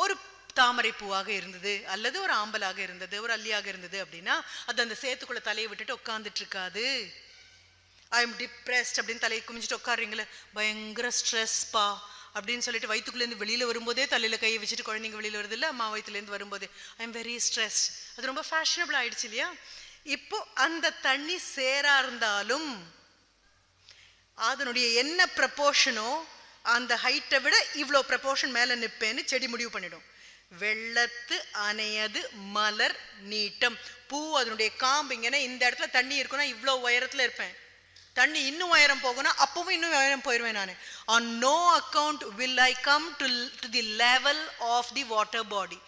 ஒரு தாமரை பூவாக இருந்தது அல்லது ஒரு ஆம்பலாக இருந்தது ஒரு அல்லியாக இருந்தது அப்படின்னா அது அந்த சேத்துக்குள்ள தலையை விட்டுட்டு உட்காந்துட்டு இருக்காது ஐ எம் டிப்ரெஸ்ட் அப்படின்னு தலையை குமிஞ்சிட்டு உட்காருங்களே பயங்கர ஸ்ட்ரெஸ்ப்பா அப்படின்னு சொல்லிட்டு வயிற்றுக்குள்ளேருந்து வெளியில் வரும்போதே தலையில் கையை வச்சுட்டு குழந்தைங்க வெளியில் வருது இல்லை அம்மா வயிற்றுலேருந்து வரும்போது ஐ எம் வெரி ஸ்ட்ரெஸ் அது ரொம்ப ஃபேஷனபிள் ஆயிடுச்சு இல்லையா? இப்போ அந்த தண்ணி சேரா இருந்தாலும் அதனுடைய என்ன ப்ரப்போர்ஷனோ அந்த ஹைட்டை விட இவ்வளோ ப்ரப்போர்ஷன் மேலே நிற்பேன்னு செடி முடிவு பண்ணிடும். வெள்ளத்து அணையது மலர் நீட்டம். பூ அதனுடைய காம்பு இங்கன்னா இந்த இடத்துல தண்ணி இருக்குன்னா இவ்வளோ உயரத்தில் இருப்பேன். தண்ணி இன்னும் உயரம் போகும்னா அப்பவும் இன்னும் உயரம் போயிடுவேன் நான். On no account will I come to to the level of the water body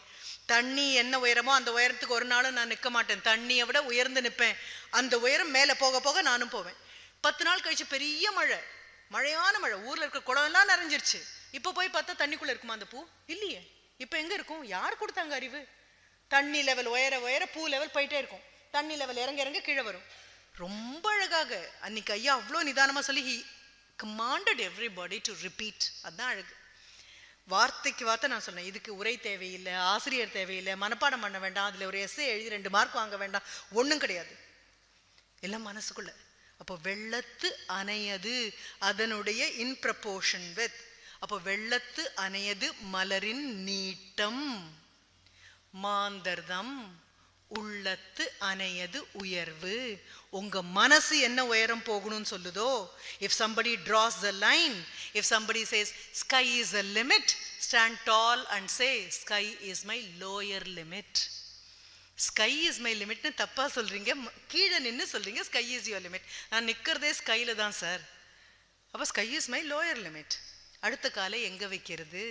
தண்ணி என்ன உயரமோ அந்த உயரத்துக்கு ஒரு நாளும் நான் நிற்க மாட்டேன். தண்ணியை விட உயர்ந்து நிற்பேன் அந்த உயரம் மேலே போக போக நானும் போவேன். பத்து நாள் கழிச்சு பெரிய மழை. மழையான மழை. ஊர்ல இருக்க குளம்லாம் நிறைஞ்சிருச்சு. இப்போ போய் பார்த்தா தண்ணிக்குள்ள இருக்குமா அந்த பூ? இல்லையே. இப்போ எங்க இருக்கும்? யார் கொடுத்தாங்க அறிவு? தண்ணி லெவல் உயர உயர பூ லெவல் போயிட்டே இருக்கும். தண்ணி லெவல் இறங்க இறங்க கீழே வரும். ரொம்ப அழகாக அன்னைக்கு ஐயா அவ்வளோ நிதானமாக சொல்லி he commanded everybody to repeat அதுதான் அழகு. வார்த்தைக்கு வார்த்தை நான் சொன்னேன். இதுக்கு உரை தேவையில்லை ஆசிரியர் தேவையில்லை மனப்பாடம் பண்ண வேண்டாம் அதில் ஒரு எஸ்ஏ எழுதி ரெண்டு மார்க் வாங்க வேண்டாம். ஒன்றும் கிடையாது. எல்லாம் மனசுக்குள்ள. அப்போ வெள்ளத்து அணையது அதனுடைய இன் ப்ரப்போர்ஷன் வித் அப்போ வெள்ளத்து அணையது மலரின் நீட்டம் மாந்தர்தம் உள்ளத்து அணையது உயர்வு. உங்க மனசு என்ன உயரம் போகணும்னு சொல்லுதோ? If somebody draws the line if somebody says sky is a limit stand tall and say sky is my lower limit sky is my லிமிட்னு தப்பா சொல்றீங்க. கீழே நின்னு சொல்றீங்க. ஸ்கை இஸ் யுவர் லிமிட் நான் நிக்கிறதே ஸ்கைல தான் சார் அப்போ sky is my lower limit அடுத்த காலை எங்க வைக்கிறது?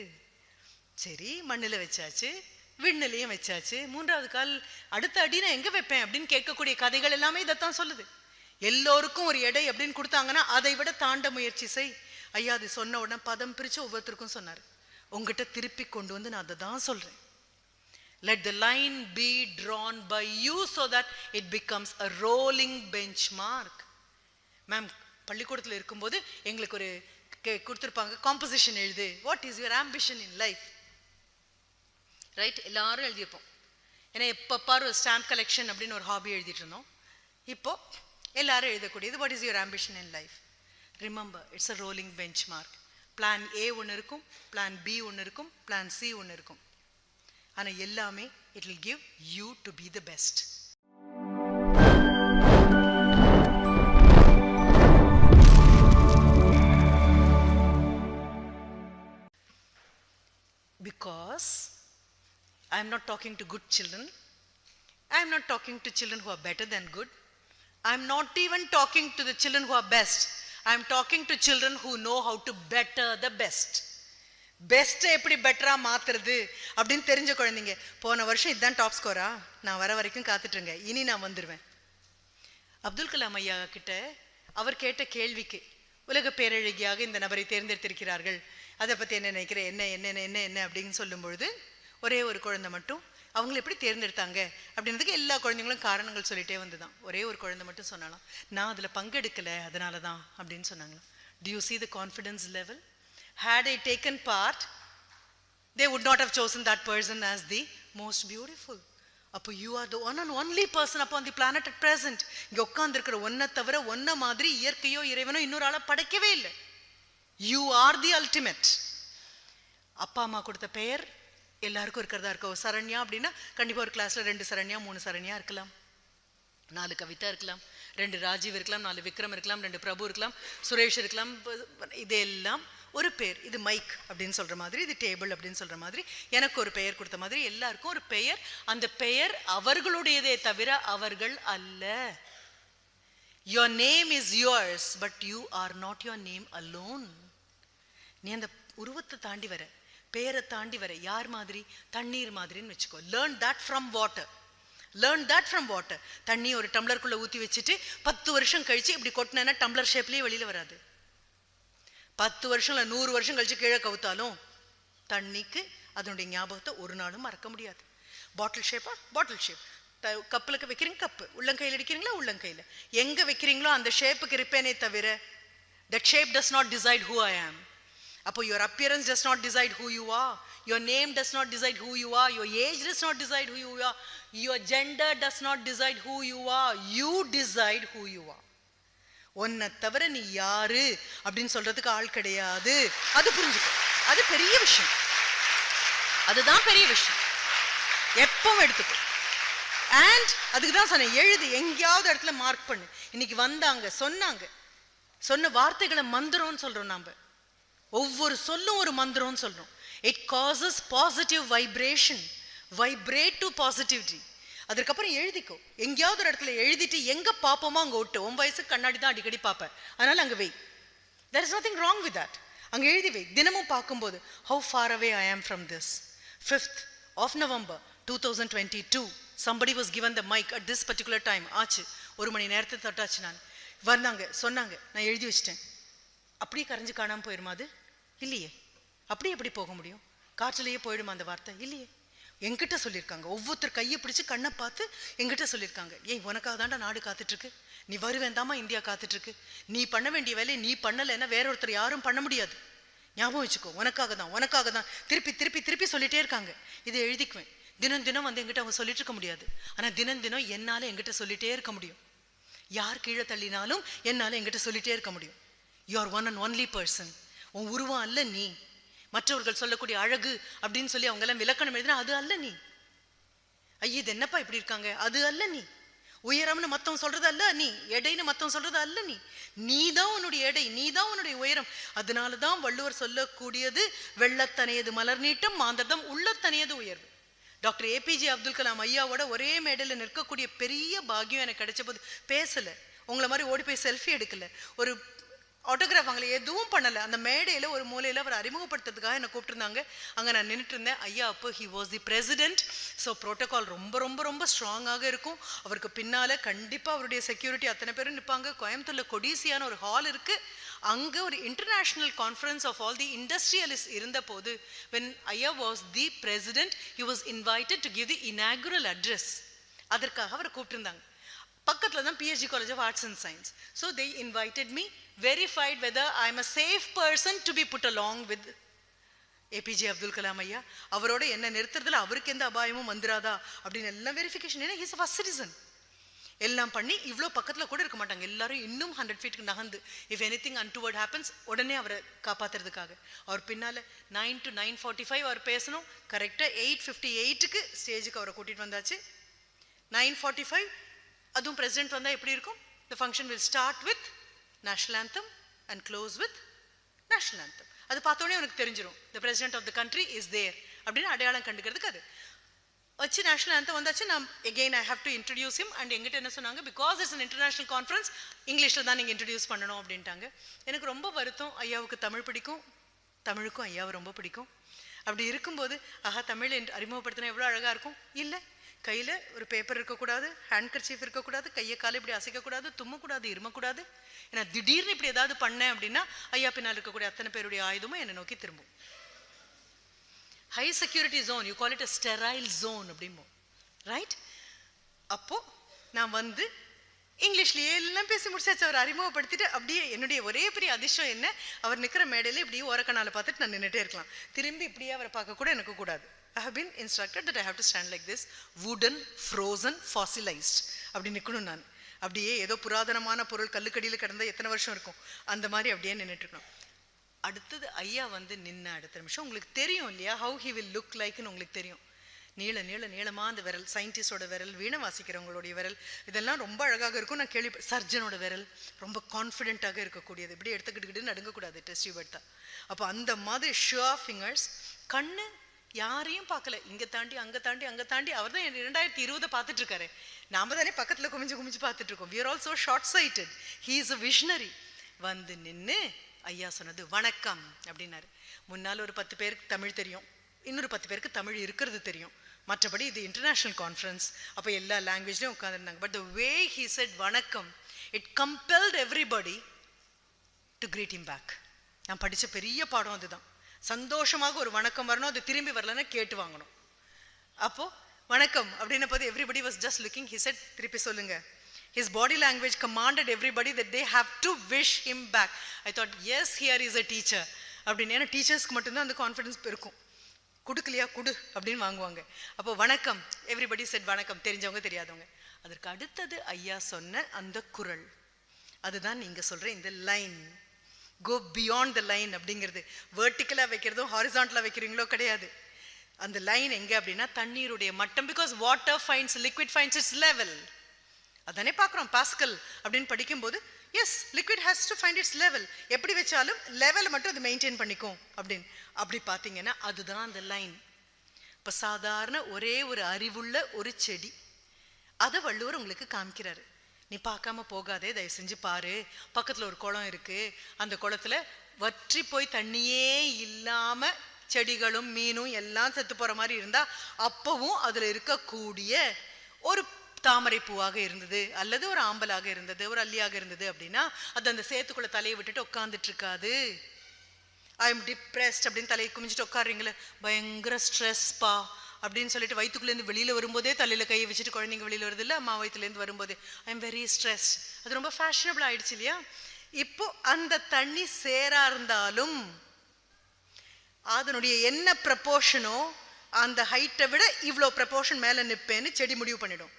சரி மண்ணுல வச்சாச்சு விண்ணிலையும் வச்சாச்சு. மூன்றாவது கால் அடுத்த அடி நான் எங்க வைப்பேன் அப்படின்னு கேட்கக்கூடிய கதைகள் எல்லாமே இதைத்தான் சொல்லுது. எல்லோருக்கும் ஒரு எடை அப்படின்னு கொடுத்தாங்கன்னா அதை விட தாண்ட முயற்சி செய். ஐயா அது சொன்ன உடனே பதம் பிரிச்சு ஒவ்வொருத்தருக்கும் சொன்னார். உங்ககிட்ட திருப்பி கொண்டு வந்து நான் அதை தான் சொல்றேன். Let the line be drawn by you so that it becomes a rolling benchmark. Ma'am பள்ளிக்கூடத்தில் இருக்கும்போது எங்களுக்கு ஒரு கொடுத்துருப்பாங்க காம்போசிஷன் எழுது. What is your ambition in life right எல்லாரும் எழுதியிருப்போம். ஏன்னா எப்போ பாரு ஸ்டாம்ப் கலெக்ஷன் அப்படின்னு ஒரு ஹாபி எழுதிட்டு இருந்தோம். இப்போ எல்லாரும் எழுதக்கூடியது what is your ambition in life remember it's a rolling benchmark plan A ஒன்று இருக்கும் பிளான் பி ஒன்று இருக்கும் பிளான் சி ஒன்று இருக்கும். ஆனால் எல்லாமே it will give you to be the best because I am not talking to good children. I am not talking to children who are better than good. I am not even talking to the children who are best. I am talking to children who know how to better the best. பெஸ்ட்டை எப்படி பெட்டரா மாத்துறது அப்படின்னு தெரிஞ்ச குழந்தைங்க போன வருஷம் இதுதான் டாப் ஸ்கோரா நான் வர வரைக்கும் காத்துட்டுருங்க. இனி நான் வந்துடுவேன் அப்துல் கலாம் ஐயா கிட்ட அவர் கேட்ட கேள்விக்கு உலக பேரழகியாக இந்த நபரை தேர்ந்தெடுத்திருக்கிறார்கள். அதை பத்தி என்ன நினைக்கிறேன்? என்ன என்ன என்ன, என்ன என்ன அப்படின்னு சொல்லும்பொழுது ஒரே ஒரு குழந்தை மட்டும் அவங்களை எப்படி தேர்ந்தெடுத்தாங்க? அப்படின்றதுக்கு எல்லா குழந்தைங்களும் காரணங்கள் சொல்லிட்டே வந்துதான். ஒரே ஒரு குழந்தை மட்டும் சொன்னாலாம் நான் அதில் பங்கெடுக்கல அதனால தான் அப்படின்னு சொன்னாங்களாம். Due C the confidence level had i taken part they would not have chosen that person as the most beautiful. அப்போ you are the one and only person அப்போ அந்த பிளானட் அட் பிரசன்ட் இங்கே உட்காந்துருக்கிற ஒன்றை தவிர ஒன்றை மாதிரி இயற்கையோ இறைவனோ இன்னொரு ஆளை படைக்கவே இல்லை. யூ ஆர் தி அல்டிமேட் அப்பா அம்மா கொடுத்த பெயர் எல்லாருக்கும் இருக்கிறதா இருக்கும் சரண்யா அப்படின்னா கண்டிப்பாக ஒரு கிளாஸில் ரெண்டு சரண்யா மூணு சரண்யா இருக்கலாம். நாலு கவிதா இருக்கலாம் ரெண்டு ராஜீவ் இருக்கலாம் நாலு விக்ரம் இருக்கலாம் ரெண்டு பிரபு இருக்கலாம் சுரேஷ் இருக்கலாம் இதெல்லாம் ஒரு பேர். இது மைக் அப்படின்னு சொல்ற மாதிரி இது டேபிள் அப்படின்னு சொல்ற மாதிரி எனக்கு ஒரு பெயர் கொடுத்த மாதிரி எல்லாருக்கும் ஒரு பெயர். அந்த பெயர் அவர்களுடையதே தவிர அவர்கள் அல்ல. Your name is yours but you are not your name alone நீ அந்த உருவத்தை தாண்டி வர பெயரை தாண்டி வர யார் மாதிரி? தண்ணீர் மாதிரின்னு வச்சுக்கோ. Learn that from water learn that from water தண்ணி ஒரு டம்ளருக்குள்ளே ஊற்றி வச்சுட்டு பத்து வருஷம் கழிச்சு இப்படி கொட்டினேன்னா டம்ளர் ஷேப்லேயே வெளியில் வராது. பத்து வருஷம் இல்லை நூறு வருஷம் கழிச்சு கீழே கவுத்தாலும் தண்ணிக்கு அதனுடைய ஞாபகத்தை ஒரு நாளும் மறக்க முடியாது. பாட்டில் ஷேப்பா பாட்டில் ஷேப் கப்பில் வைக்கிறீங்க? கப்பு. உள்ளங்கையில் அடிக்கிறீங்களா உள்ளங்கையில். எங்கே வைக்கிறீங்களோ அந்த ஷேப்புக்கு இருப்பேனே தவிர that shape does not decide who I am அப்போ your appearance does not decide who you are your name does not decide who you are your age does not decide who you are your gender does not decide who you are you decide who you are உன்னை தவிர நீ யாரு அப்படின்னு சொல்றதுக்கு ஆள் கிடையாது அது புரிஞ்சுக்கோ அது பெரிய விஷயம் அதுதான் பெரிய விஷயம் எப்பவும் எடுத்துக்கோ அண்ட் அதுக்கு தான் சொன்னேன் எழுது எங்கேயாவது இடத்துல மார்க் பண்ணு இன்னைக்கு வந்தாங்க சொன்னாங்க சொன்ன வார்த்தைகளை மந்திரம்னு சொல்றோம் நாம ஒவ்வொரு சொல்லும் ஒரு மந்திரம்னு சொல்கிறோம் it causes positive vibration vibrate to positivity அதுக்கப்புறம் எழுதிக்கோ. எங்கேயாவது ஒரு இடத்துல எழுதிட்டு எங்கே பார்ப்போமோ அங்கே விட்டு உன் வயசுக்கு கண்ணாடி தான் அடிக்கடி பார்ப்பேன் அதனால் அங்கே why there is nothing wrong with that அங்கே எழுதி வை. தினமும் பார்க்கும்போது how far away I am from this fifth of November two thousand twenty two somebody was given the mic at this particular time ஆச்சு. ஒரு மணி நேரத்தை தொட்டாச்சு நான். வந்தாங்க. சொன்னாங்க. நான் எழுதி வச்சிட்டேன். அப்படியே கரைஞ்சு காணாமல் போயிருமா அது? இல்லையே? அப்படியே எப்படி போக முடியும்? காற்றுலயே போயிடுமா அந்த வார்த்தை? இல்லையே. என்கிட்ட சொல்லியிருக்காங்க. ஒவ்வொருத்தர் கையை பிடிச்சு கண்ணை பார்த்து என்கிட்ட சொல்லியிருக்காங்க. ஏய் உனக்காக தாண்டா நாடு காத்துட்டு இருக்கு நீ வருவேந்தாமா இந்தியா காத்துட்டு இருக்கு நீ பண்ண வேண்டிய வேலையை நீ பண்ணலைன்னா வேற ஒருத்தர் யாரும் பண்ண முடியாது. ஞாபகம் வச்சுக்கோ. உனக்காக தான் உனக்காக தான். திருப்பி திருப்பி திருப்பி சொல்லிட்டே இருக்காங்க. இதை எழுதிக்குவேன். தினம் தினம் வந்து என்கிட்ட அவங்க சொல்லிட்டு இருக்க முடியாது. ஆனா தினம் தினம் என்னால என்கிட்ட சொல்லிட்டே இருக்க முடியும். யார் கீழே தள்ளினாலும் என்னால என்கிட்ட சொல்லிட்டே இருக்க முடியும். You are one and only person உன் உருவம் அல்ல நீ. மற்றவர்கள் சொல்லக்கூடிய அழகு அப்படின்னு சொல்லி அவங்க எல்லாம் விளக்கணம் எழுதினா அது அல்ல நீ. ஐயா இது என்னப்பா இப்படி இருக்காங்க? அது அல்ல நீ. உயரம்னு மத்தவன் சொல்றது அல்ல நீ. எடைன்னு மத்தவன் சொல்றது அல்ல நீ. நீதான் உன்னுடைய எடை நீதான் உன்னுடைய உயரம். அதனாலதான் வள்ளுவர் சொல்லக்கூடியது வெள்ளத்தனையது மலர் நீட்டம் மாந்தர்தம் உள்ளத்தனையது உயர்வு. டாக்டர் ஏபிஜே அப்துல் கலாம் ஐயாவோட ஒரே மேடையில் நிற்கக்கூடிய பெரிய பாகியம் எனக்கு கிடைச்ச போது பேசல. உங்களை மாதிரி ஓடி போய் செல்ஃபி எடுக்கல. ஒரு ஆட்டோகிராஃப் அவங்களை எதுவும் பண்ணலை. அந்த மேடையில் ஒரு மூலையில் அவர் அறிமுகப்படுத்துறதுக்காக என்னை கூப்பிட்டுருந்தாங்க. அங்கே நான் நின்றுட்டு இருந்தேன் ஐயா அப்போ he was the president so protocol ரொம்ப ரொம்ப ரொம்ப ஸ்ட்ராங்காக இருக்கும். அவருக்கு பின்னால கண்டிப்பாக அவருடைய செக்யூரிட்டி அத்தனை பேரும் நிற்பாங்க கோயம்புத்தூரில் கொடிசியான ஒரு ஹால் இருக்குது அங்கே ஒரு international conference of all the industrialist இருந்த போது வென் ஐயா was the president he was invited to give the inaugural address அதற்காக அவரை கூப்பிட்டுருந்தாங்க. பக்கத்துல தான் PhD college of arts and science so they invited me verified whether I am a safe person to be put along with APJ Abdul Kalam ஐயா. அவரோட என்ன நிறுத்துறதுல அவருக்கு எந்த அபாயமும் வந்துராதா அப்படின்னு எல்லாம் வெரிஃபிகேஷன் ஏன்னா ஹிஸ் ஃபஸ்ட் சிட்டிசன் எல்லாம் பண்ணி இவ்வளோ பக்கத்தில் கூட இருக்க மாட்டாங்க. எல்லாரும் இன்னும் ஹண்ட்ரட் ஃபீட்டுக்கு நகர்ந்து if any thing untoward happens உடனே அவரை காப்பாத்துறதுக்காக. அவர் பின்னால் nine to nine forty five அவர் பேசணும். கரெக்டாக எயிட் ஃபிஃப்டி எயிட்டுக்கு ஸ்டேஜுக்கு அவரை கூட்டிகிட்டு வந்தாச்சு. நைன் ஃபார்ட்டி ஃபைவ் அதுவும் பிரசிடென்ட் வந்தால் எப்படி இருக்கும்? The function will start with national anthem and close with national anthem அது பார்த்தோன்னே உனக்கு தெரிஞ்சிடும் the president of the country is there அப்படின்னு அடையாளம் கண்டுக்கிறதுக்கு அது. வச்சு நேஷனல் ஆந்தம் வந்தாச்சு நான் again I have to introduce him and எங்கிட்ட என்ன சொன்னாங்க? Because it's an international conference இங்கிலீஷில் தான் நீங்கள் இன்ட்ரடியூஸ் பண்ணணும் அப்படின்ட்டாங்க. எனக்கு ரொம்ப வருத்தம். ஐயாவுக்கு தமிழ் பிடிக்கும். தமிழுக்கும் ஐயாவை ரொம்ப பிடிக்கும். அப்படி இருக்கும்போது ஆஹா தமிழ் அறிமுகப்படுத்தினா எவ்வளோ அழகாக இருக்கும்? இல்லை. கையில் ஒரு பேப்பர் இருக்கக்கூடாது ஹேண்ட்கர்ச்சீஃப் இருக்கக்கூடாது கையை காலை இப்படி அசைக்கக்கூடாது தும்மக்கூடாது இருமக்கூடாது. ஏன்னா திடீர்னு இப்படி ஏதாவது பண்ணேன் அப்படின்னா ஐயா பின்னால் இருக்கக்கூடிய அத்தனை பேருடைய ஆயுதமும் என்னை நோக்கி திரும்பும். High security zone you call it a sterile zone அப்படிம்போம். Right அப்போ நான் வந்து இங்கிலீஷ்லயே எல்லாம் பேசி முடிச்சாச்சு. அவர் அறிமுகப்படுத்திட்டு அப்படியே என்னுடைய ஒரே பெரிய அதிர்ஷ்டம் என்ன? அவர் நிற்கிற மேடையில இப்படியே ஓரக்கணால் பார்த்துட்டு நான் நின்றுட்டே இருக்கலாம். திரும்பி இப்படியே அவரை பார்க்க கூட எனக்கு கூடாது. I have been instructed that I have to stand like this wooden frozen fossilized அப்படி நிற்கணும் நான். அப்படியே ஏதோ புராதனமான பொருள் கல்லுக்கடியில் கிடந்த எத்தனை வருஷம் இருக்கும்? அந்த மாதிரி அப்படியே நின்றுட்டு இருக்கணும் அடுத்தது ஐயா வந்து நின்ன அடுத்த நிமிஷம். உங்களுக்கு தெரியும் இல்லையா? ஹவு ஹி வில் லுக் லைக்னு உங்களுக்கு தெரியும். நீள நீள நீளமா அந்த விரல் சயின்டிஸ்டோட விரல் வீணை வாசிக்கிறவங்களுடைய விரல். இதெல்லாம் ரொம்ப அழகாக இருக்கும். நான் கேள்வி சர்ஜனோட விரல். ரொம்ப கான்ஃபிடென்ட்டாக இருக்கக்கூடியது. இப்படி எடுத்துக்கிட்டு நடுங்கக்கூடாது டெஸ்ட் டியூப் எடுத்தா. அப்போ அந்த மாதிரி ஷுவா ஃபிங்கர்ஸ் கண்ணு யாரையும் பார்க்கல. இங்க தாண்டி அங்க தாண்டி அங்க தாண்டி அவர் தான் ரெண்டாயிரத்தி இருபதை பார்த்துட்டு இருக்காரு நாம தானே பக்கத்துல குமிஞ்சு குமிஞ்சு பார்த்துட்டு இருக்கோம் we're also short sighted he is a visionary வந்து நின்னு ஐயா சொன்னது வணக்கம் அப்படின்னாரு. முன்னால் ஒரு பத்து பேருக்கு தமிழ் தெரியும். இன்னொரு பத்து பேருக்கு தமிழ் இருக்கிறது தெரியும். மற்றபடி இது இன்டர்நேஷ்னல் கான்ஃபரன்ஸ் அப்போ எல்லா லாங்குவேஜ்லையும் உட்காந்துருந்தாங்க but the way he said வணக்கம் it compelled everybody to greet him back நான் படிச்ச பெரிய பாடம் அதுதான். சந்தோஷமாக ஒரு வணக்கம் வரணும் அது திரும்பி வரலன்னா கேட்டு வாங்கணும். அப்போ வணக்கம் அப்படின்ன போது everybody was just looking he said திருப்பி சொல்லுங்க. His body language commanded everybody that they have to wish him back I thought yes here is a teacher அப்படின்னு ஏன்னா டீச்சர்ஸ்க்கு மட்டும்தான் அந்த கான்ஃபிடன்ஸ் இருக்கும். கொடுக்கலையா குடு அப்படின்னு வாங்குவாங்க. அப்போ வணக்கம். எவ்ரிபடி செட் வணக்கம். தெரிஞ்சவங்க தெரியாதவங்க. அதற்கு அடுத்தது ஐயா சொன்ன அந்த குரல். அதுதான் நீங்க சொல்ற இந்த line go beyond the line அப்படிங்கிறது. வேர்ட்டிக்கலா வைக்கிறதும் ஹாரிசான்டலாக வைக்கிறீங்களோ கிடையாது. அந்த லைன் எங்க அப்படின்னா தண்ணீருடைய மட்டம் because water finds liquid finds its level அதானே பார்க்குறோம் பாஸ்கல் அப்படின்னு படிக்கும்போது yes liquid has to find its level எப்படி வச்சாலும் லெவலை மட்டும் அது மெயின்டைன் பண்ணிக்கும் அப்படின்னு. அப்படி பார்த்தீங்கன்னா அதுதான் அந்த லைன் இப்போ சாதாரண ஒரே ஒரு அறிவுள்ள ஒரு செடி அதை வள்ளுவர் உங்களுக்கு காமிக்கிறாரு. நீ பார்க்காம போகாதே தயவு செஞ்சு பாரு. பக்கத்துல ஒரு குளம் இருக்கு. அந்த குளத்துல வற்றி போய் தண்ணியே இல்லாம செடிகளும் மீனும் எல்லாம் செத்து போற மாதிரி இருந்தா அப்பவும் அதுல இருக்கக்கூடிய ஒரு தாமரை பூவாக இருந்தது அல்லது ஒரு ஆம்பலாக இருந்தது ஒரு அல்லியாக இருந்தது அப்படின்னா அது அந்த சேத்துக்குள்ள தலையை விட்டுட்டு உட்காந்துட்டு இருக்காது. ஐ எம் டிப்ரெஸ்ட் அப்படின்னு தலையை குமிஞ்சிட்டு உட்காடுறீங்களே பயங்கர ஸ்ட்ரெஸ்ப்பா அப்படின்னு சொல்லிட்டு வயிற்றுக்குள்ளேருந்து வெளியில் வரும்போதே தலையில் கையை வச்சுட்டு குழந்தைங்க வெளியில் வருது இல்லை? அம்மா வயிற்றுலேருந்து வரும்போதே. ஐ எம் வெரி ஸ்ட்ரெஸ் அது ரொம்ப ஃபேஷனபிள் ஆயிடுச்சு இல்லையா? இப்போ அந்த தண்ணி சேரா இருந்தாலும் அதனுடைய என்ன ப்ரப்போர்ஷனோ அந்த ஹைட்டை விட இவ்வளோ ப்ரப்போர்ஷன் மேலே நிற்பேன்னு செடி முடிவு பண்ணிடும்.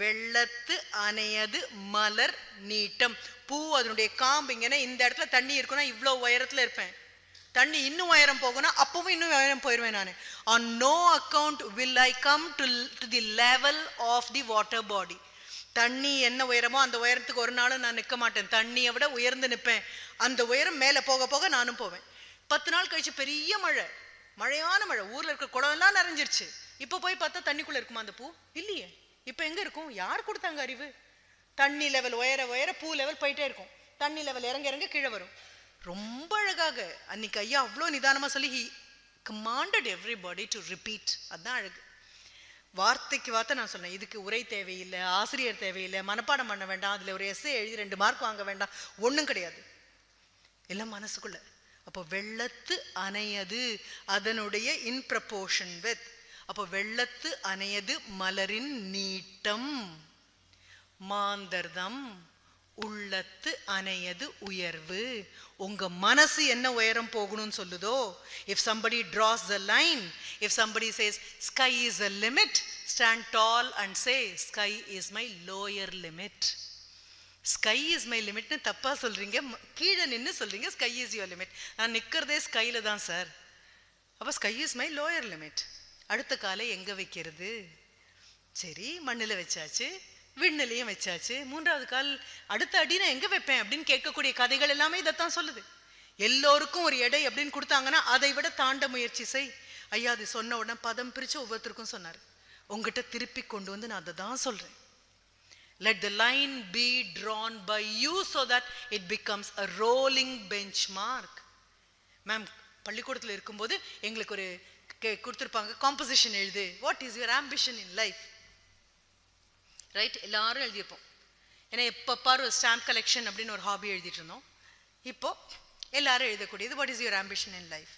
வெள்ளத்து அணையது மலர் நீட்டம். பூ அதனுடைய காம்பு இங்கன்னா இந்த இடத்துல தண்ணி இருக்குன்னா இவ்வளோ உயரத்தில் இருப்பேன். தண்ணி இன்னும் உயரம் போகணும் அப்பவும் இன்னும் உயரம் போயிடுவேன் நான். On no account will I come to to the level of the water body தண்ணி என்ன உயரமோ அந்த உயரத்துக்கு ஒரு நாளும் நான் நிற்க மாட்டேன். தண்ணியை விட உயர்ந்து நிற்பேன். அந்த உயரம் மேலே போக போக நானும் போவேன். பத்து நாள் கழிச்சு பெரிய மழை. மழையான மழை. ஊர்ல இருக்க குளம்லாம் நிறைஞ்சிருச்சு. இப்போ போய் பார்த்தா தண்ணிக்குள்ளே இருக்குமா அந்த பூ? இல்லையே. இப்போ எங்க இருக்கும்? யார் கொடுத்தாங்க அறிவு? தண்ணி லெவல் உயர உயர பூ லெவல் போயிட்டே இருக்கும். தண்ணி லெவல் இறங்க இறங்க கீழே வரும். ரொம்ப அழகாக அன்னைக்கு ஐயா அவ்வளோ நிதானமாக சொல்லி he commanded everybody to repeat அதுதான் அழகு. வார்த்தைக்கு வார்த்தை நான் சொன்னேன். இதுக்கு உரை தேவையில்லை ஆசிரியர் தேவையில்லை மனப்பாடம் பண்ண வேண்டாம் அதில் ஒரு எஸ்ஏ எழுதி ரெண்டு மார்க் வாங்க வேண்டாம் ஒன்றும் கிடையாது. எல்லாம் மனசுக்குள்ள. அப்போ வெள்ளத்து அணையது அதனுடைய இன் ப்ரப்போர்ஷன் வித் அப்போ வெள்ளத்து அணையது மலரின் நீட்டம் மாந்தர்தம் உள்ளத்து அணையது உயர்வு. உங்க மனசு என்ன உயரம் போகணும்னு சொல்லுதோ? If somebody draws the line if somebody says sky is a limit stand tall and say sky is my lower limit sky is my லிமிட்னு தப்பா சொல்றீங்க. கீழே நின்னு சொல்றீங்க ஸ்கை இஸ் யுவர் லிமிட் நான் நிற்கிறதே ஸ்கைல தான் சார் அப்போ sky is my lower limit அடுத்த காலை எங்க வைக்கிறது? சரி மண்ணுல வச்சாச்சு. விண்ணிலையும் வச்சாச்சு. மூன்றாவது கால் அடுத்த அடி நான் எங்க வைப்பேன்? அப்படின்னு கேட்கக்கூடிய கதைகள் எல்லாமே இதைத்தான் சொல்லுது. எல்லோருக்கும் ஒரு எடை அப்படின்னு கொடுத்தாங்கன்னா அதை விட தாண்ட முயற்சி செய். ஐயா அது சொன்ன உடனே பதம் பிரிச்சு ஒவ்வொருத்தருக்கும் சொன்னார். உங்ககிட்ட திருப்பி கொண்டு வந்து நான் அதை தான் சொல்கிறேன் let the line be drawn by you so that it becomes a rolling benchmark ma'am பள்ளிக்கூடத்தில் இருக்கும்போது எங்களுக்கு ஒரு கொடுத்துருப்பாங்க கொடுத்திருப்பாங்க காம்போசிஷன் எழுது. What is your ambition in life right எல்லாரும் எழுதியிருப்போம். ஏன்னா எப்போ பாரு ஸ்டாம்ப் கலெக்ஷன் அப்படின்னு ஒரு ஹாபி எழுதிட்டு இருந்தோம். இப்போ எல்லாரும் எழுதக்கூடியது what is your ambition in life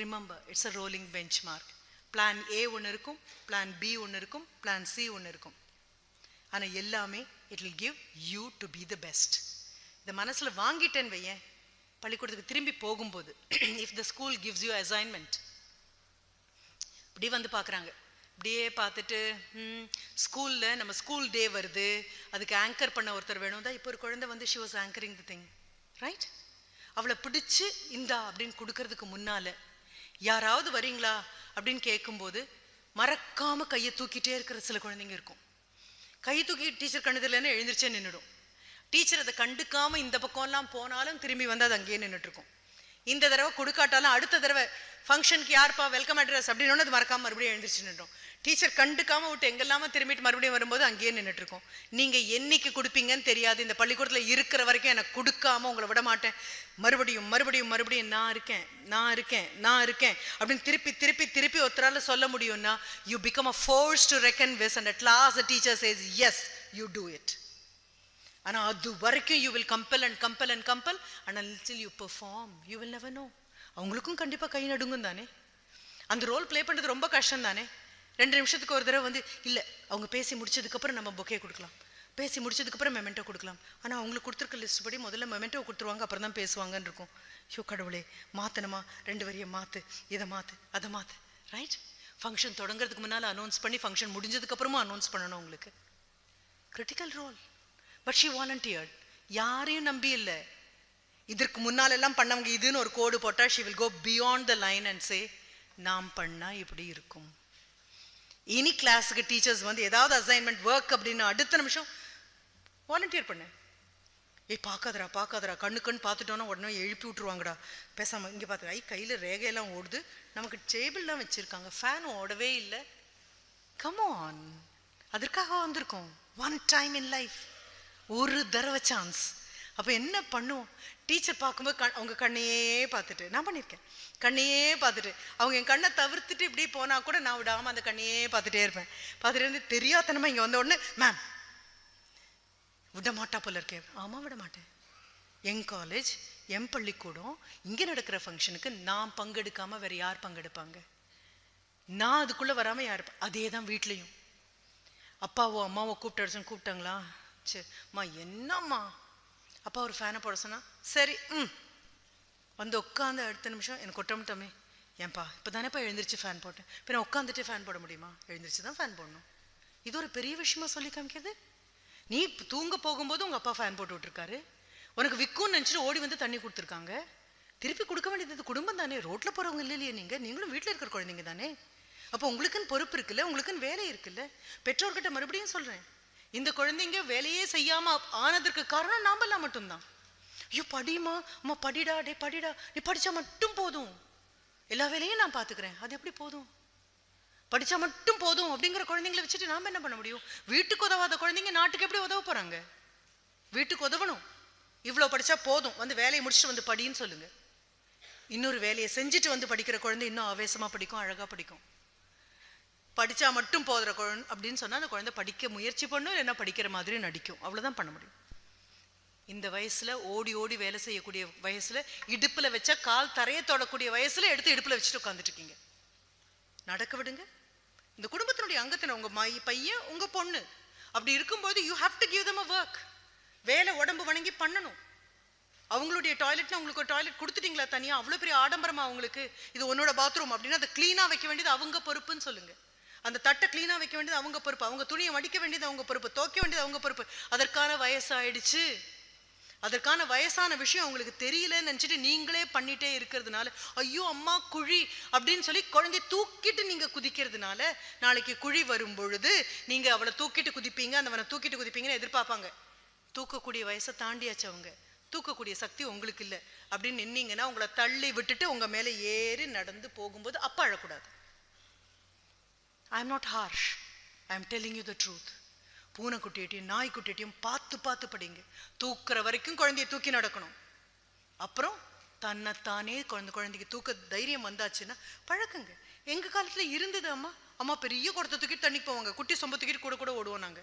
remember it's a rolling benchmark plan A ஒன்று இருக்கும் பிளான் பி ஒன்று இருக்கும் பிளான் சி ஒன்று இருக்கும். ஆனா எல்லாமே it will give you to be the best இந்த மனசுல வாங்கிட்டேன்னு வையேன். பள்ளிக்கூடத்துக்கு திரும்பி போகும்போது if the school gives you assignment இப்படி வந்து பார்க்குறாங்க. அப்படியே பார்த்துட்டு ஸ்கூல்ல நம்ம ஸ்கூல் டே வருது. அதுக்கு ஆங்கர் பண்ண ஒருத்தர் வேணும். தான் இப்போ ஒரு குழந்தை வந்து she was anchoring the thing right அவளை பிடிச்சு இந்தா அப்படின்னு கொடுக்கறதுக்கு முன்னால யாராவது வரீங்களா? அப்படின்னு கேட்கும்போது மறக்காம கையை தூக்கிட்டே இருக்கிற சில குழந்தைங்க இருக்கும். கை தூக்கி டீச்சர் கண்ணு எழுந்திரிச்சே நின்றுடும் டீச்சர் அதை கண்டுக்காம இந்த பக்கம்லாம் போனாலும் திரும்பி வந்து அது அங்கேயே நின்றுட்டு இருக்கும் இந்த தடவை கொடுக்காட்டாலும் அடுத்த தடவை ஃபங்க்ஷனுக்கு யார்ப்பா வெல்கம் அட்ரஸ் அப்படின்னு அது மறக்காம மறுபடியும் எழுந்திரிச்சு நின்றோம் டீச்சர் கண்டுக்காம விட்டு எங்கெல்லாம திரும்பிட்டு மறுபடியும் வரும்போது அங்கேயே நின்றுட்டு இருக்கோம் நீங்க என்னைக்கு கொடுப்பீங்கன்னு தெரியாது. இந்த பள்ளிக்கூடத்தில் இருக்கிற வரைக்கும் எனக்கு கொடுக்காம உங்களை விட மாட்டேன். மறுபடியும் மறுபடியும் மறுபடியும் நான் இருக்கேன் நான் இருக்கேன் நான் இருக்கேன் அப்படின்னு திருப்பி திருப்பி திருப்பி ஒருத்தரால சொல்ல முடியும்னா you become a force to reckon with and at last teacher says yes you do it ஆனால் அது வரைக்கும் you will compel and compel and compel and until you perform you will never know அவங்களுக்கும் கண்டிப்பாக கை நடுங்கும் தானே? அந்த role play பண்ணுறது ரொம்ப கஷ்டம் தானே ரெண்டு நிமிஷத்துக்கு ஒரு தடவை வந்து இல்ல அவங்க பேசி முடிச்சதுக்கு அப்புறம் நம்ம பொக்கே கொடுக்கலாம். பேசி முடிச்சதுக்கப்புறம் மெமெண்டோ கொடுக்கலாம். ஆனால் அவங்களுக்கு கொடுத்துருக்க லிஸ்ட் படி முதல்ல மெமெண்டோ கொடுத்துருவாங்க அப்புறம் தான் பேசுவாங்கன்னு இருக்கும். ஐயோ கடவுளே மாற்றணுமா ரெண்டு வரியை மாற்று இதை மாற்று அதை மாற்று ரைட் ஃபங்க்ஷன் தொடங்குறதுக்கு முன்னால் அனௌன்ஸ் பண்ணி ஃபங்க்ஷன் முடிஞ்சதுக்கப்புறமா அனௌன்ஸ் பண்ணணும் உங்களுக்கு critical role but she volunteered யாரையும் நம்பி இல்லை. இதற்கு முன்னாலெல்லாம் பண்ணவங்க இதுன்னு ஒரு கோடு போட்டால் she will go beyond the line and say நாம் பண்ணா இப்படி இருக்கும். இனி கிளாஸுக்கு டீச்சர்ஸ் வந்து ஏதாவது அசைன்மெண்ட் ஒர்க் அப்படின்னு அடுத்த நிமிஷம் வாலண்டியர் பண்ணு. ஏய் பார்க்காதடா பார்க்காதடா. கண்ணு கண் பார்த்துட்டோன்னா உடனே எழுப்பி விட்ருவாங்கடா பேசாமல் இங்கே பார்த்து ஐ கையில் ரேகையெல்லாம் ஓடுது. நமக்கு டேபிள்லாம் வச்சுருக்காங்க. ஃபேன் ஓடவே இல்லை. கமான் அதற்காக வந்திருக்கோம். ஒன் டைம் இன் லைஃப் ஒரு தடவை சான்ஸ் அப்போ என்ன பண்ணுவோம்? டீச்சர் பார்க்கும்போது கண் அவங்க கண்ணையே பார்த்துட்டு நான் பண்ணியிருக்கேன். கண்ணையே பார்த்துட்டு அவங்க என் கண்ணை தவிர்த்துட்டு இப்படி போனால் கூட நான் விடாமல் அந்த கண்ணையே பார்த்துட்டே இருப்பேன். பார்த்துட்டு இருந்து தெரியாதனமா இங்கே வந்த உடனே மேம் விட மாட்டா போல இருக்கேன் ஆமாம் விட மாட்டேன் என் காலேஜ் என் பள்ளிக்கூடம் இங்கே நடக்கிற ஃபங்க்ஷனுக்கு நான் பங்கெடுக்காமல் வேற யார் பங்கெடுப்பாங்க? நான் அதுக்குள்ளே வராமல் யார் அதே தான் வீட்லேயும். அப்பாவோ அம்மாவோ கூப்பிட்டு கூப்பிட்டாங்களா? சரி அம்மா என்னம்மா? அப்பா ஒரு ஃபேனை போட சொன்னா சரி ம். வந்து உட்காந்து அடுத்த நிமிஷம் எனக்கு கொட்டமிட்டோமே ஏன்பா இப்போ தானேப்பா எழுந்திரிச்சு ஃபேன் போட்டேன். இப்போ நான் உட்காந்துட்டு ஃபேன் போட முடியுமா? எழுந்திரிச்சு தான் ஃபேன் போடணும். இது ஒரு பெரிய விஷயமா சொல்லி காமிக்கிறது? நீ தூங்க போகும்போது உங்கள் அப்பா ஃபேன் போட்டு விட்டுருக்காரு. உனக்கு விற்கும்னு நினச்சிட்டு ஓடி வந்து தண்ணி கொடுத்துருக்காங்க. திருப்பி கொடுக்க வேண்டியது குடும்பம் தானே. ரோட்டில் போகிறவங்க இல்லையே நீங்கள் நீங்களும் வீட்டில் இருக்கிற குழந்தைங்க தானே. அப்போ உங்களுக்குன்னு பொறுப்பு இருக்குல்ல? உங்களுக்குன்னு வேலை இருக்குல்ல? பெற்றோர்கிட்ட மறுபடியும் சொல்கிறேன் இந்த குழந்தைங்க வேலையே செய்யாம ஆனதற்கு காரணம் நாமெல்லாம் மட்டும்தான். ஐயோ படிமா அம்மா படிடா டே படிடா நீ படிச்சா மட்டும் போதும். எல்லா வேலையும் நான் பாத்துக்கிறேன். அது எப்படி போதும்? படிச்சா மட்டும் போதும் அப்படிங்கிற குழந்தைங்களை வச்சுட்டு நாம என்ன பண்ண முடியும்? வீட்டுக்கு உதவாத குழந்தைங்க நாட்டுக்கு எப்படி உதவ போறாங்க? வீட்டுக்கு உதவணும். இவ்வளோ படிச்சா போதும். வந்து வேலையை முடிச்சுட்டு வந்து படின்னு சொல்லுங்க. இன்னொரு வேலையை செஞ்சுட்டு வந்து படிக்கிற குழந்தை இன்னும் ஆவேசமா படிக்கும் அழகா படிக்கும். படிச்சா மட்டும் போதுற குழந்தை அப்படின்னு சொன்னால் அந்த குழந்தை படிக்க முயற்சி பண்ணும் இல்லைன்னா படிக்கிற மாதிரி நடிக்கும். அவ்வளவுதான் பண்ண முடியும். இந்த வயசுல ஓடி ஓடி வேலை செய்யக்கூடிய வயசுல இடுப்புல வச்சா கால் தரையை தொடக்கூடிய வயசுல எடுத்து இடுப்புல வச்சுட்டு உட்காந்துட்டு இருக்கீங்க. நடக்க விடுங்க. இந்த குடும்பத்தினுடைய அங்கத்தின உங்க மை பையன் உங்க பொண்ணு அப்படி இருக்கும்போது you have to give them a work வேலை உடம்பு வணங்கி பண்ணணும். அவங்களுடைய டாய்லெட்னா உங்களுக்கு ஒரு டாய்லெட் கொடுத்துட்டீங்களா தனியா? அவ்வளோ பெரிய ஆடம்பரமா அவங்களுக்கு இது உன்னோட பாத்ரூம் அப்படின்னா அதை க்ளீனா வைக்க வேண்டியது அவங்க பொறுப்புன்னு சொல்லுங்க. அந்த தட்டை க்ளீனா வைக்க வேண்டியது அவங்க பொறுப்பு. அவங்க துணியை மடிக்க வேண்டியது அவங்க பொறுப்பு. துவைக்க வேண்டியது அவங்க பொறுப்பு. அதற்கான வயசாயிடுச்சு. அதற்கான வயசான விஷயம் அவங்களுக்கு தெரியலன்னு நினச்சிட்டு நீங்களே பண்ணிட்டே இருக்கிறதுனால ஐயோ அம்மா குழி அப்படின்னு சொல்லி குழந்தைய தூக்கிட்டு நீங்க குதிக்கிறதுனால நாளைக்கு குழி வரும் பொழுது நீங்க அவளை தூக்கிட்டு குதிப்பீங்க அந்தவனை தூக்கிட்டு குதிப்பீங்கன்னு எதிர்பார்ப்பாங்க. தூக்கக்கூடிய வயசை தாண்டியாச்சு அவங்க. தூக்கக்கூடிய சக்தி உங்களுக்கு இல்லை. அப்படின்னு நின்னீங்கன்னா உங்களை தள்ளி விட்டுட்டு உங்க மேல ஏறி நடந்து போகும்போது அப்பா அழக்கூடாது. I am not harsh I am telling you the truth பூனைக்குட்டியிட்டையும் நாய்க்குட்டியிட்டையும் பார்த்து பார்த்து படிங்க. தூக்குற வரைக்கும் குழந்தைய தூக்கி நடக்கணும். அப்புறம் தன்னைத்தானே குழந்தை குழந்தைக்கு தூக்க தைரியம் வந்தாச்சுன்னா பழக்குங்க. எங்க காலத்துல இருந்தது அம்மா. அம்மா பெரிய குடத்தை தூக்கிட்டு தண்ணிக்கு போவாங்க. குட்டி சொம்ப தூக்கிட்டு கூட கூட ஓடுவோம் நாங்க.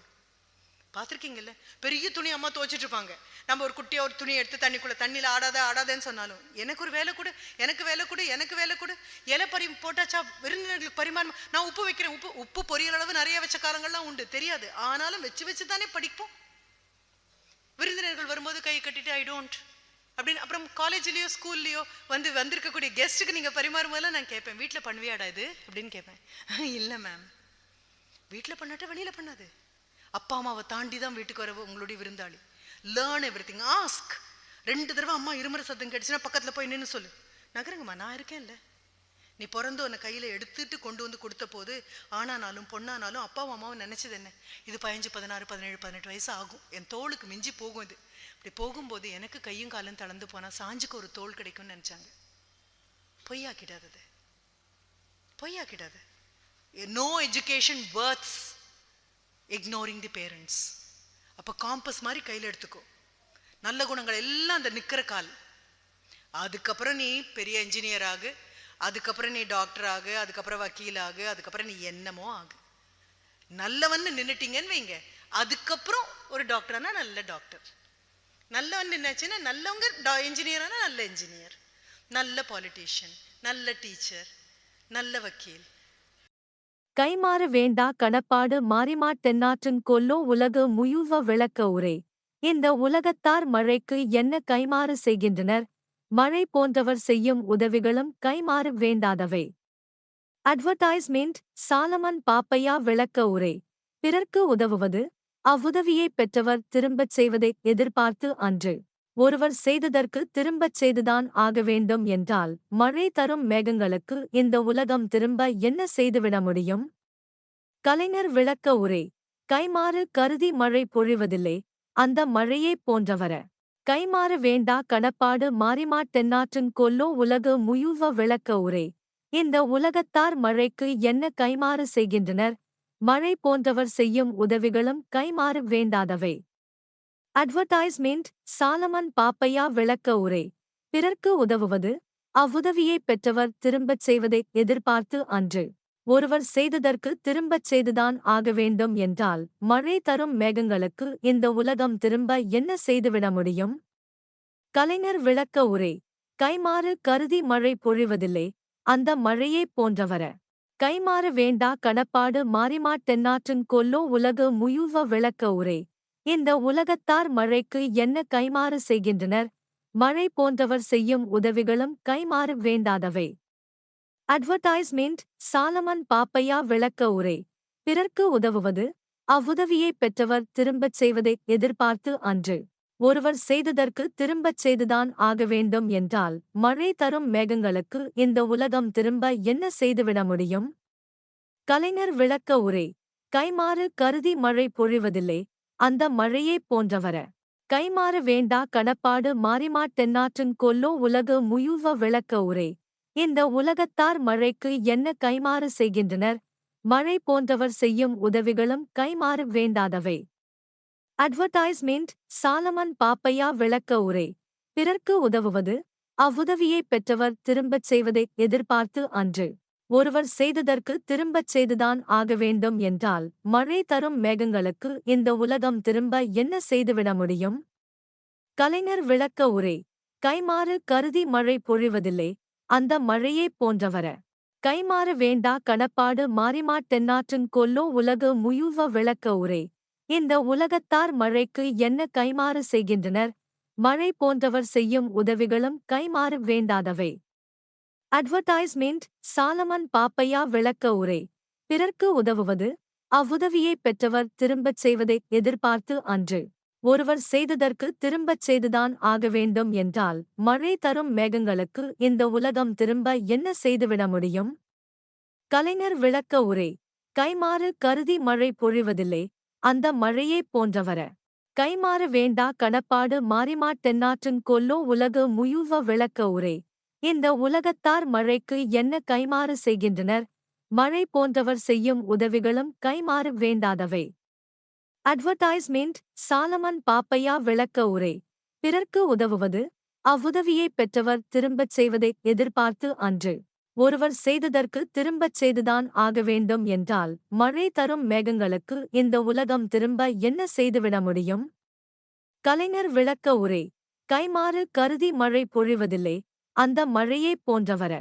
பார்த்துருக்கீங்கல்ல? பெரிய துணி அம்மா துவைச்சிட்டு இருப்பாங்க நம்ம ஒரு குட்டியா ஒரு துணி எடுத்து தண்ணிக்குள்ள தண்ணியில் ஆடாத ஆடாதேன்னு சொன்னாலும் எனக்கு ஒரு வேலை கொடு எனக்கு வேலை கொடு எனக்கு வேலை கொடு. இலை பறி போட்டாச்சா விருந்தினர்களுக்கு பரிமாறும்? நான் உப்பு வைக்கிறேன் உப்பு உப்பு பொரியல் அளவு நிறைய வச்ச காலங்கள்லாம் உண்டு தெரியாது. ஆனாலும் வச்சு வச்சு தானே படிப்போம். விருந்தினர்கள் வரும்போது கை கட்டிட்டு ஐ டோன்ட் அப்படின்னு அப்புறம் காலேஜ்லயோ ஸ்கூல்லையோ வந்து வந்திருக்கக்கூடிய கெஸ்ட்டுக்கு நீங்க பரிமாறும்போதெல்லாம் நான் கேட்பேன் வீட்டில் பண்ணுவியாடா இது? அப்படின்னு கேட்பேன். இல்லை மேம் வீட்டில் பண்ணாட்டா வெளியில பண்ணாது. அப்பா அம்மாவை தாண்டி தான் வீட்டுக்கு வர உங்களுடைய விருந்தாளி. லேர்ன் எவ்ரி திங் ஆஸ்க் ரெண்டு தடவை அம்மா இருமுறை சத்தம் கிடைச்சுன்னா பக்கத்துல போய் நின்னு சொல்லு. நகருங்கம்மா நான் இருக்கேன்ல. நீ பிறந்து உன்னை கையில எடுத்துட்டு கொண்டு வந்து கொடுத்த போது ஆனானாலும் பொண்ணானாலும் அப்பாவும் அம்மாவும் நினைச்சது என்ன? இது பதினஞ்சு பதினாறு பதினேழு பதினெட்டு வயசு ஆகும். என் தோளுக்கு மிஞ்சி போகும் இது. இப்படி போகும்போது எனக்கு கையும் காலும் தளர்ந்து போனா சாஞ்சுக்கு ஒரு தோல் கிடைக்கும்னு நினைச்சாங்க. பொய்யாக்கிடாதது. பொய்யாக்கிடாது. No education births ignoring the parents அப்போ காம்பஸ் மாதிரி கையில் எடுத்துக்கோ. நல்ல குணங்கள் எல்லாம் அந்த நிற்கிற கால். அதுக்கப்புறம் நீ பெரிய இன்ஜினியர் ஆகு அதுக்கப்புறம் நீ டாக்டர் ஆகு அதுக்கப்புறம் வக்கீல் ஆகு அதுக்கப்புறம் நீ என்னமோ ஆகு. நல்லவன்னு நின்னுட்டீங்கன்னு வைங்க. அதுக்கப்புறம் ஒரு டாக்டர்னா நல்ல டாக்டர் நல்லவன் நின்னாச்சுன்னா நல்லவங்க இன்ஜினியர்னா நல்ல இன்ஜினியர் நல்ல பாலிட்டிஷியன் நல்ல டீச்சர் நல்ல வக்கீல். கைமாற வேண்டா கணப்பாடு மாறிமாட் தென்னாற்றின் கொல்லோ உலகு முயுவ விளக்க உரை. இந்த உலகத்தார் மழைக்கு என்ன கைமாறு செய்கின்றனர்? மழை போன்றவர் செய்யும் உதவிகளும் கைமாறு வேண்டாதவை. அட்வர்டைஸ்மெண்ட் சாலமன் பாப்பையா விளக்க உரை. பிறர்க்கு உதவுவது அவ்வுதவியைப் பெற்றவர் திரும்பச் செய்வதை எதிர்பார்த்து அன்று. ஒருவர் செய்ததற்கு திரும்பச் செய்துதான் ஆக வேண்டும் என்றால் மழை தரும் மேகங்களுக்கு இந்த உலகம் திரும்ப என்ன செய்துவிட முடியும்? கலைஞர் விளக்க உரை கைமாறு கருதி மழை பொழிவதில்லை அந்த மழையே போன்றவர. கைமாற வேண்டா கடப்பாடு மாறிமாட் தென்னாற்றின் கொல்லோ உலகு முயுவ விளக்க உரை இந்த உலகத்தார் மழைக்கு என்ன கைமாறு செய்கின்றனர்? மழை போன்றவர் செய்யும் உதவிகளும் கைமாறு வேண்டாதவை. அட்வர்டைஸ்மெண்ட் சாலமன் பாப்பையா விளக்க உரை. பிறர்க்கு உதவுவது. அவ்வுதவியைப் பெற்றவர் திரும்பச் செய்வதை எதிர்பார்த்து அன்று. ஒருவர் செய்ததற்கு திரும்பச் செய்துதான் ஆக வேண்டும் என்றால் மழை தரும் மேகங்களுக்கு இந்த உலகம் திரும்ப என்ன செய்துவிட முடியும்? கலைஞர் விளக்க உரை. கைமாறு கருதி மழை பொழிவதில்லை. அந்த மழையே போன்றவர. கைமாற வேண்டா கடப்பாடு மாறிமாட் தென்னாற்றின் கொல்லோ உலகு முயுவ விளக்க உரை. இந்த உலகத்தார் மழைக்கு என்ன கைமாறு செய்கின்றனர்? மழை போன்றவர் செய்யும் உதவிகளும் கைமாறு வேண்டாதவை. அட்வர்டைஸ்மெண்ட் சாலமன் பாப்பையா விளக்க உரை. பிறர்க்கு உதவுவது அவ்வுதவியைப் பெற்றவர் திரும்பச் செய்வதை எதிர்பார்த்து அன்று. ஒருவர் செய்ததற்கு திரும்பச் செய்துதான் ஆக வேண்டும் என்றால் மழை தரும் மேகங்களுக்கு இந்த உலகம் திரும்ப என்ன செய்துவிட முடியும்? கலைஞர் விளக்க உரை. கைமாறு கருதி மழை பொழிவதில்லை. அந்த மழையைப் போன்றவர. கைமாற வேண்டா கணப்பாடு மாறிமாட் தென்னாற்றின் கொல்லோ உலகு முயுவ விளக்க உரை. இந்த உலகத்தார் மழைக்கு என்ன கைமாறு செய்கின்றனர்? மழை போன்றவர் செய்யும் உதவிகளும் கைமாறு வேண்டாதவை. அட்வர்டைஸ்மெண்ட் சாலமன் பாப்பையா விளக்க உரை. பிறர்க்கு உதவுவது அவ்வுதவியைப் பெற்றவர் திரும்பச் செய்வதை எதிர்பார்த்து அன்று. ஒருவர் செய்ததற்கு திரும்பச் செய்துதான் ஆக வேண்டும் என்றால் மழை தரும் மேகங்களுக்கு இந்த உலகம் திரும்ப என்ன செய்துவிட முடியும்? கலைஞர் விளக்க உரை கைமாறு கருதி மழை பொழிவதில்லை அந்த மழையே போன்றவர. கைமாறு வேண்டா கடப்பாடு மாறிமாட் தென்னாற்றின் கொல்லோ உலகு முயுவ விளக்க உரை இந்த உலகத்தார் மழைக்கு என்ன கைமாறு செய்கின்றனர்? மழை போன்றவர் செய்யும் உதவிகளும் கைமாறு வேண்டாதவை. அட்வர்டைஸ்மெண்ட் சாலமன் பாப்பையா விளக்க உரை. பிறர்க்கு உதவுவது அவ்வுதவியைப் பெற்றவர் திரும்பச் செய்வதை எதிர்பார்த்து அன்று. ஒருவர் செய்ததற்கு திரும்பச் செய்துதான் ஆக வேண்டும் என்றால் மழை தரும் மேகங்களுக்கு இந்த உலகம் திரும்ப என்ன செய்துவிட முடியும்? கலைஞர் விளக்க உரை. கைமாறு கருதி மழை பொழிவதில்லை அந்த மழையே போன்றவர. கைமாற வேண்டா கடப்பாடு மாறிமாட் தென்னாற்றின் கொல்லோ உலகு முயுவ விளக்க உரை. இந்த உலகத்தார் மழைக்கு என்ன கைமாறு செய்கின்றனர்? மழை போன்றவர் செய்யும் உதவிகளும் கைமாறு வேண்டாதவை. அட்வர்டைஸ்மெண்ட் சாலமன் பாப்பையா விளக்க உரை. பிறர்க்கு உதவுவது? அவ்வுதவியைப் பெற்றவர் திரும்பச் செய்வதை எதிர்பார்த்து அன்று. ஒருவர் செய்ததற்கு திரும்பச் செய்துதான் ஆக வேண்டும் என்றால் மழை தரும் மேகங்களுக்கு இந்த உலகம் திரும்ப என்ன செய்துவிட முடியும்? கலைஞர் விளக்க உரை. கைமாறு கருதி மழை பொழிவதில்லை. அந்த மழையே போன்றவர.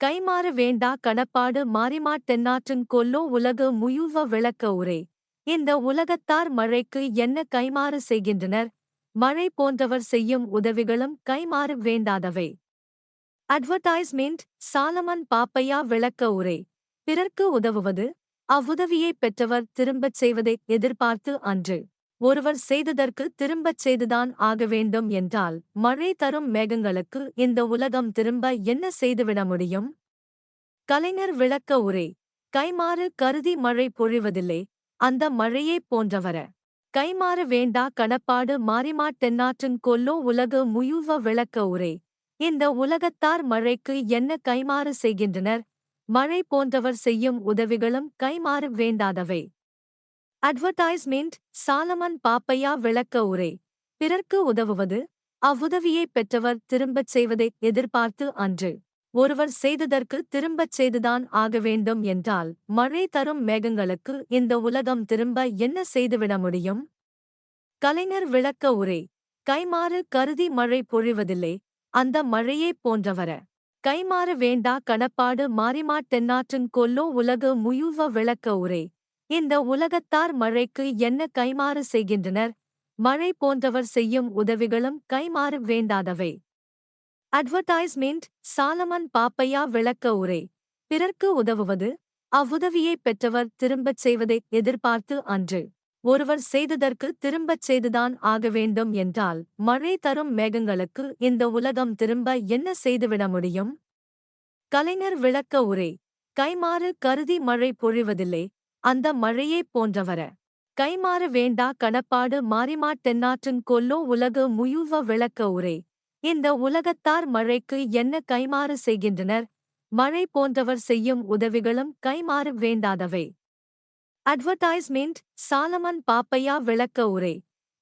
கைமாற வேண்டா கடப்பாடு மாறிமாட் தென்னாற்றின் கொல்லோ உலகு முயுவ விளக்க உரை. இந்த உலகத்தார் மழைக்கு என்ன கைமாறு செய்கின்றனர்? மழை போன்றவர் செய்யும் உதவிகளும் கைமாறு வேண்டாதவை. அட்வர்டைஸ்மெண்ட் சாலமன் பாப்பையா விளக்க உரை. பிறர்க்கு உதவுவது அவ்வுதவியைப் பெற்றவர் திரும்பச் செய்வதை எதிர்பார்த்து அன்று. ஒருவர் செய்ததற்கு திரும்பச் செய்துதான் ஆக வேண்டும் என்றால் மழை தரும் மேகங்களுக்கு இந்த உலகம் திரும்ப என்ன செய்துவிட முடியும்? கலைஞர் விளக்க உரை கைமாறு கருதி மழை பொழிவதில்லை அந்த மழையே போன்றவர. கைமாறு வேண்டா கடப்பாடு மாறிமாட் தென்னாற்றின் கொல்லோ உலகு முயுவ விளக்க உரை இந்த உலகத்தார் மழைக்கு என்ன கைமாறு செய்கின்றனர்? மழை போன்றவர் செய்யும் உதவிகளும் கைமாறு வேண்டாதவை. அட்வர்டைஸ்மெண்ட் சாலமன் பாப்பையா விளக்க உரை. பிறர்க்கு உதவுவது அவ்வுதவியைப் பெற்றவர் திரும்பச் செய்வதை எதிர்பார்த்து அன்று. ஒருவர் செய்ததற்கு திரும்பச் செய்துதான் ஆக வேண்டும் என்றால் மழை தரும் மேகங்களுக்கு இந்த உலகம் திரும்ப என்ன செய்துவிட முடியும்? கலைஞர் விளக்க உரை. கைமாறு கருதி மழை பொழிவதில்லை அந்த மழையே போன்றவர. கைமாற வேண்டா கணப்பாடு மாறிமாட் தென்னாற்றின் கொல்லோ உலகு முயுவ விளக்க உரை. இந்த உலகத்தார் மழைக்கு என்ன கைமாறு செய்கின்றனர்? மழை போன்றவர் செய்யும் உதவிகளும் கைமாறு வேண்டாதவை. அட்வர்டைஸ்மெண்ட் சாலமன் பாப்பையா விளக்க உரை. பிறர்க்கு உதவுவது அவ்வுதவியைப் பெற்றவர் திரும்பச் செய்வதை எதிர்பார்த்து அன்று. ஒருவர் செய்ததற்கு திரும்பச் செய்துதான் ஆக வேண்டும் என்றால் மழை தரும் மேகங்களுக்கு இந்த உலகம் திரும்ப என்ன செய்துவிட முடியும்? கலைஞர் விளக்க உரை. கைமாறு கருதி மழை பொழிவதில்லை. அந்த மழையைப் போன்றவர. கைமாற வேண்டா கணப்பாடு மாறிமாட் தென்னாற்றின் கொல்லோ உலகு முயுவ விளக்க உரை. இந்த உலகத்தார் மழைக்கு என்ன கைமாறு செய்கின்றனர்? மழை போன்றவர் செய்யும் உதவிகளும் கைமாறு வேண்டாதவை. அட்வர்டைஸ்மெண்ட் சாலமன் பாப்பையா விளக்க உரை.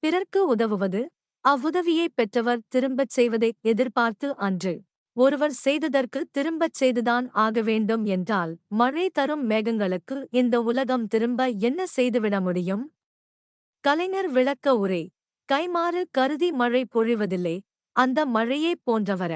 பிறர்க்கு உதவுவது அவ்வுதவியைப் பெற்றவர் திரும்பச் செய்வதை எதிர்பார்த்து அன்று. ஒருவர் செய்ததற்கு திரும்பச் செய்துதான் ஆக வேண்டும் என்றால் மழை தரும் மேகங்களுக்கு இந்த உலகம் திரும்ப என்ன செய்துவிட முடியும்? கலைஞர் விளக்க உரை கைமாறு கருதி மழை பொழிவதில்லை அந்த மழையே போன்றவர.